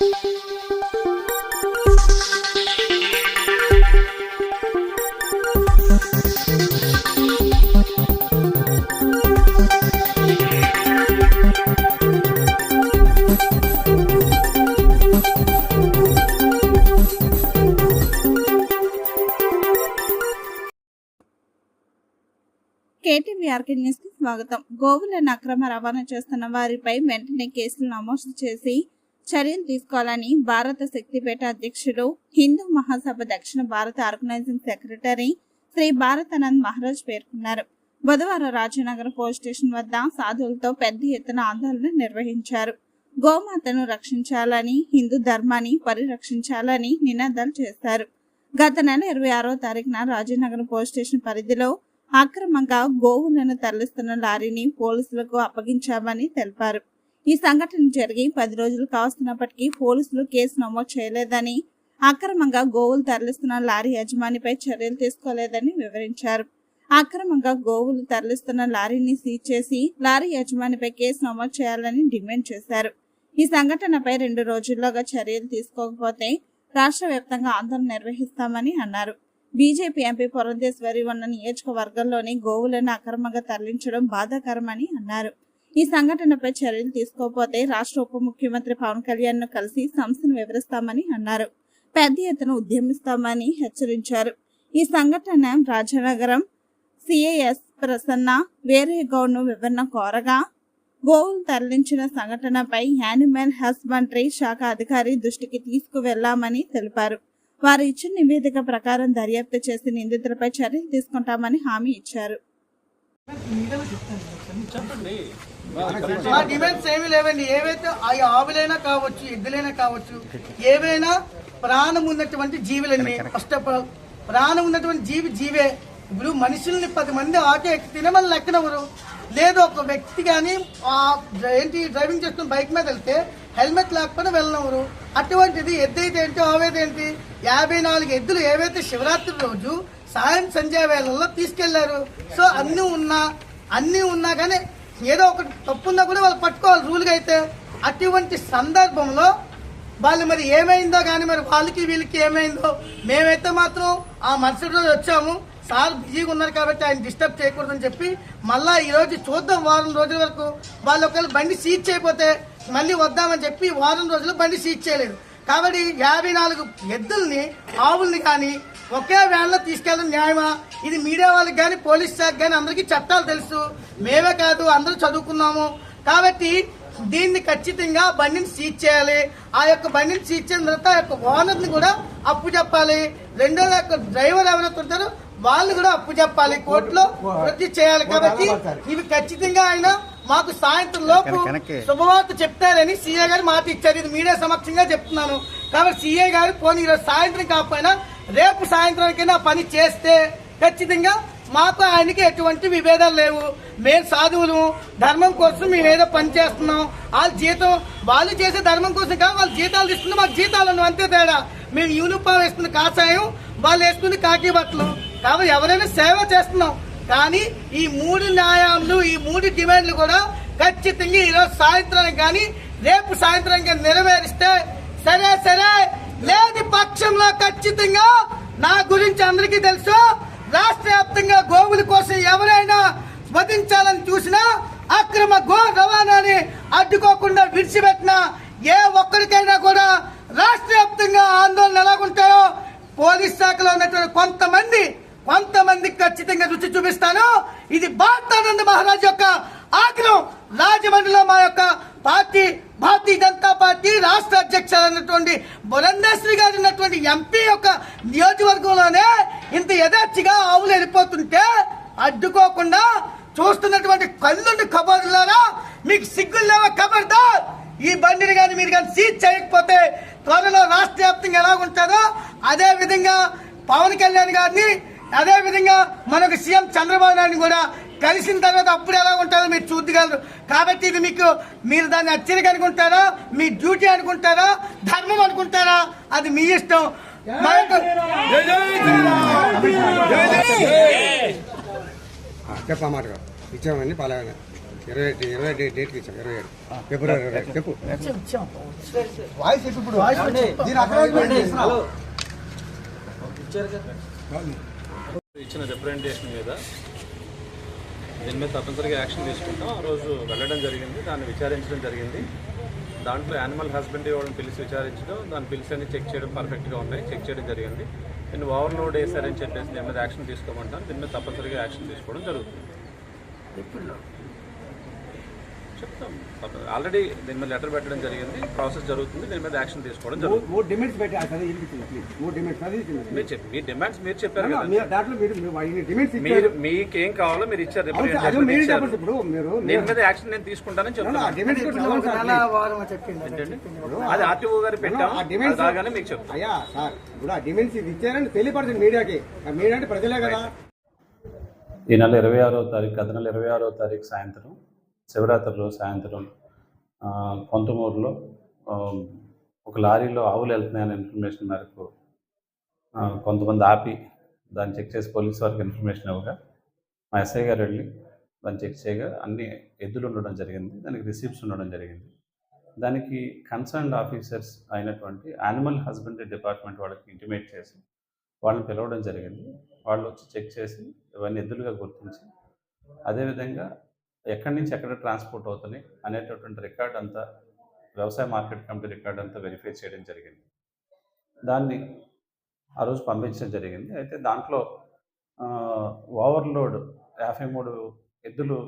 కేటీవీఆర్కే న్యూస్కి స్వాగతం. గోవులను అక్రమ రవాణా చేస్తున్న వారిపై వెంటనే కేసులు నమోదు చేసి చర్యలు తీసుకోవాలని భారత శక్తిపేట అధ్యక్షుడు హిందూ మహాసభ దక్షిణ భారత ఆర్గనైజింగ్ సెక్రటరీ శ్రీ భారతానంద్ మహారాజ్ పేర్కొన్నారు. బుధవారం రాజనగర్ పోలీస్ స్టేషన్ వద్ద సాధువులతో పెద్ద ఎత్తున ఆందోళన నిర్వహించారు. గోమాతను రక్షించాలని హిందూ ధర్మాన్ని పరిరక్షించాలని నినాదాలు చేశారు. గత నెల ఇరవై ఆరో తారీఖున రాజనగర్ పోలీస్ స్టేషన్ పరిధిలో అక్రమంగా గోవులను తరలిస్తున్న లారీని పోలీసులకు అప్పగించామని తెలిపారు. ఈ సంఘటన జరిగి పది రోజులు కావస్తున్నప్పటికీ పోలీసులు కేసు నమోదు చేయలేదని అక్రమంగా గోవులు తరలిస్తున్న లారీ యజమానిపై చర్యలు తీసుకోలేదని వివరించారు. అక్రమంగా గోవులు తరలిస్తున్న లారీని సీజ్ చేసి లారీ యజమానిపై కేసు నమోదు చేయాలని డిమాండ్ చేశారు. ఈ సంఘటనపై రెండు రోజుల్లోగా చర్యలు తీసుకోకపోతే రాష్ట్ర వ్యాప్తంగా ఆందోళన నిర్వహిస్తామని అన్నారు. బీజేపీ ఎంపీ పురంధేశ్వరి ఉన్న నియోజకవర్గంలోని గోవులను అక్రమంగా తరలించడం బాధాకరమని అన్నారు. ఈ సంఘటనపై చర్యలు తీసుకోకపోతే రాష్ట్ర ఉప ముఖ్యమంత్రి పవన్ కళ్యాణ్ను కలిసి సంస్థను వివరిస్తామని అన్నారు. పెద్ద ఎత్తున ఉద్యమిస్తామని హెచ్చరించారు. ఈ సంఘటన రాజనగరం సిఐఎస్ ప్రసన్న వేరే గౌడ్ను వివరణ కోరగా గోవులు తరలించిన సంఘటనపై యానిమల్ హస్బెండరీ శాఖ అధికారి దృష్టికి తీసుకువెళ్ళామని తెలిపారు. వారు ఇచ్చిన నివేదిక ప్రకారం దర్యాప్తు చేసి నిందితులపై చర్యలు తీసుకుంటామని హామీ ఇచ్చారు. మా డిమాండ్స్ ఏమి లేవండి. ఏవైతే ఆ ఆవులైనా కావచ్చు ఎద్దులైనా కావచ్చు ఏవైనా ప్రాణం ఉన్నటువంటి జీవులండి ఫస్ట్ ఆఫ్ ఆల్ ప్రాణం ఉన్నటువంటి జీవి జీవే. ఇప్పుడు మనుషుల్ని పది మంది ఆటో ఎక్కితేనే మనం లెక్కనవరు లేదు ఒక వ్యక్తి కానీ ఆ ఏంటి డ్రైవింగ్ చేస్తున్న బైక్ మీద వెళ్తే హెల్మెట్ లేకపోతే వెళ్ళనవరు? అటువంటిది ఎద్దైతే ఏంటి ఆవేది ఏంటి యాభై నాలుగు ఎద్దులు ఏవైతే శివరాత్రి రోజు సాయం సంధ్యా వేళల్లో తీసుకెళ్ళారు. సో అన్నీ ఉన్నా అన్నీ ఉన్నా కానీ ఏదో ఒకటి తప్పున్నా కూడా వాళ్ళు పట్టుకోవాలి రూల్గా అయితే. అటువంటి సందర్భంలో వాళ్ళు మరి ఏమైందో కానీ మరి వాళ్ళకి వీళ్ళకి ఏమైందో మేమైతే మాత్రం ఆ మరుసటి రోజు వచ్చాము. సార్ బిజీగా ఉన్నారు కాబట్టి ఆయన డిస్టర్బ్ చేయకూడదని చెప్పి మళ్ళా ఈరోజు చూద్దాం వారం రోజుల వరకు. వాళ్ళు ఒకవేళ బండి సీజ్ చేయకపోతే మళ్ళీ వద్దామని చెప్పి వారం రోజులు బండి సీజ్ చేయలేదు. కాబట్టి యాభై నాలుగు ఎద్దుల్ని ఆవుల్ని కానీ ఒకే వ్యాన్లో తీసుకెళ్ళడం న్యాయమా ఇది మీడియా వాళ్ళకి కానీ పోలీస్ శాఖ కానీ అందరికీ చట్టాలు తెలుసు మేమే కాదు అందరూ చదువుకున్నాము కాబట్టి దీన్ని ఖచ్చితంగా బండిని సీజ్ చేయాలి ఆ యొక్క బండిని సీజ్ చేసిన తర్వాత ఆ యొక్క ఓనర్ని కూడా అప్పు చెప్పాలి రెండో యొక్క డ్రైవర్ ఎవరైతే ఉంటారో వాళ్ళు కూడా అప్పు చెప్పాలి కోర్టులో వృద్ధి చేయాలి కాబట్టి ఇవి ఖచ్చితంగా ఆయన మాకు సాయంత్రం లోపు శుభవార్త చెప్తారని సీఏ గారు మాట ఇచ్చారు. ఇది మీడియా సమక్షంగా చెప్తున్నాను. కాబట్టి సీఏ గారు పోనీ ఈరోజు సాయంత్రం కాకపోయినా రేపు సాయంత్రానికైనా పని చేస్తే ఖచ్చితంగా మాకు ఆయనకి ఎటువంటి విభేదాలు లేవు. మేము సాధువులు. ధర్మం కోసం మేము ఏదో పని చేస్తున్నాం. వాళ్ళ జీతం వాళ్ళు చేసే ధర్మం కోసం కాదు వాళ్ళు జీతాలు ఇస్తున్నా మాకు జీతాలు ఉండవు, అంతే తేడా. మేము యూనిఫామ్ వేసుకున్న కాషాయం వాళ్ళు వేసుకుని కాకి బట్టలు. కాబట్టి ఎవరైనా సేవ చేస్తున్నాం. కానీ ఈ మూడు న్యాయాలు ఈ మూడు డిమాండ్లు కూడా ఖచ్చితంగా ఈరోజు సాయంత్రానికి కానీ రేపు సాయంత్రం కానీ నెరవేరిస్తే సరే సరే లేని పక్షంలో ఖచ్చితంగా నా గురించి అందరికీ తెలుసు. రాష్ట్ర వ్యాప్తంగా గోవుల కోసం ఎవరైనా వధించాలని చూసినా అక్రమ గో రవాణాని అడ్డుకోకుండా విడిచిపెట్ట ఏ ఒక్కరికైనా కూడా రాష్ట్ర వ్యాప్తంగా ఆందోళన ఎలాగుంటాయో పోలీస్ శాఖలో ఉన్నటువంటి కొంతమంది కొంతమందికి ఖచ్చితంగా రుచి చూపిస్తాను. ఇది భారతానంద మహారాజ్ యొక్క ఆగ్రహం రాజమండ్రిలో మా యొక్క పార్టీ భారతీయ జనతా పార్టీ రాష్ట్ర అధ్యక్షులు అయినటువంటి బురందేశ్వరి గారు ఉన్నటువంటి ఎంపీ యొక్క నియోజకవర్గంలోనే ఇంత యథార్చిగా ఆవులు వెళ్ళిపోతుంటే అడ్డుకోకుండా చూస్తున్నటువంటి కళ్ళుండి కబర్లారా మీకు సిగ్గులు లేవా కబర్దార్ ఈ బండిని కానీ మీరు కానీ సీజ్ చేయకపోతే త్వరలో రాష్ట్ర వ్యాప్తంగా ఎలా ఉంటుందో అదే విధంగా పవన్ కళ్యాణ్ గారిని అదే విధంగా మనకు సీఎం చంద్రబాబు నాయుడు కూడా కలిసిన తర్వాత అప్పుడు ఎలా ఉంటుందో మీరు చూద్దగలరు. కాబట్టి ఇది మీకు మీరు దాన్ని హెచ్చరిక అనుకుంటారా? మీ డ్యూటీ అనుకుంటారా? ధర్మం అనుకుంటారా? అది మీ ఇష్టం. చెప్పమాట ఇచ్చామండి పలానా. ఇరవై ఇరవై డేట్కి ఇచ్చాం ఇరవై ఏడు. ఫిబ్రవరి ఇరవై. చెప్పు. వాయిస్ ఇప్పుడు వాయిస్ ఇచ్చిన రిప్రజెంటేషన్ మీద దీని మీద తప్పనిసరిగా యాక్షన్ తీసుకుంటాం. ఆ రోజు వెళ్ళడం జరిగింది దాన్ని విచారించడం జరిగింది. దాంట్లో యానిమల్ హస్బెండరీ వాళ్ళని పిలిచి విచారించడం దాని పిలిచి అన్ని చెక్ చేయడం పర్ఫెక్ట్గా ఉన్నాయి చెక్ చేయడం జరిగింది. నేను ఓవర్లోడ్ వేశారని చెప్పేసి దీని మీద యాక్షన్ తీసుకోమంటాను. దీని మీద తప్పనిసరిగా యాక్షన్ తీసుకోవడం జరుగుతుంది. చెప్తాం. ఆల్రెడీ దీని మీద లెటర్ పెట్టడం జరిగింది ప్రాసెస్ జరుగుతుంది దీని మీద యాక్షన్ తీసుకోవడం జరుగుతుంది. మీ డిమాండ్స్ మీరు చెప్పారు మీకేం కావాలో మీరు ఇచ్చారు. దీని మీద యాక్షన్ నేను తీసుకుంటానని చెప్పింది. అదే ఆర్టీఓ గారు పెట్టాం. ఆ డిమాండ్స్ అది రాగానే మీకు చెప్తాం అయ్యా సార్ ఇప్పుడు ఆ డిమాండ్స్ ఇది ఇచ్చారని తెలియపరచండి మీడియాకి. మీడియా అంటే ప్రజలే కదా. ఈ నెల ఇరవై ఆరో తారీఖు గత నెల ఇరవై ఆరో తారీఖు సాయంత్రం శివరాత్రి రోజు సాయంత్రం పొంతమూరులో కొంతమూరులో ఒక లారీలో ఆవులు వెళ్తున్నాయనే ఇన్ఫర్మేషన్ మేరకు కొంతమంది ఆపి దాన్ని చెక్ చేసి పోలీస్ వారికి ఇన్ఫర్మేషన్ ఇవ్వగా మా ఎస్ఐ గారు వెళ్ళి దాన్ని చెక్ చేయగా అన్ని ఎద్దులు ఉండడం జరిగింది దానికి రిసీప్ట్స్ ఉండడం జరిగింది. దానికి కన్సర్న్డ్ ఆఫీసర్స్ అయినటువంటి యానిమల్ హస్బెండరీ డిపార్ట్మెంట్ వాళ్ళకి ఇంటిమేట్ చేసి వాళ్ళని పిలవడం జరిగింది. వాళ్ళు వచ్చి చెక్ చేసి ఇవన్నీ ఎద్దులుగా గుర్తించి అదేవిధంగా ఎక్కడి నుంచి ఎక్కడ ట్రాన్స్పోర్ట్ అవుతున్నాయి అనేటటువంటి రికార్డ్ అంతా వ్యవసాయ మార్కెట్ కమిటీ రికార్డ్ అంతా వెరిఫై చేయడం జరిగింది. దాన్ని ఆ రోజు పంపించడం జరిగింది. అయితే దాంట్లో ఓవర్లోడ్ యాభై మూడు ఎద్దులు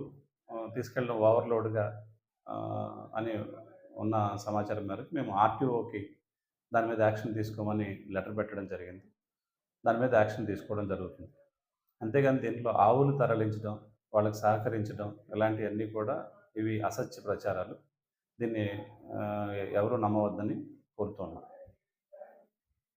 తీసుకెళ్ళడం ఓవర్లోడ్గా అని ఉన్న సమాచారం మేరకు మేము ఆర్టీఓకి దాని మీద యాక్షన్ తీసుకోమని లెటర్ పెట్టడం జరిగింది. దాని మీద యాక్షన్ తీసుకోవడం జరుగుతుంది. అంతేగాని దీంట్లో ఆవులు తరలించడం వాళ్ళకి సహకరించడం ఇలాంటివన్నీ కూడా ఇవి అసత్య ప్రచారాలు. దీన్ని ఎవరు నమ్మవద్దని కోరుతున్నాను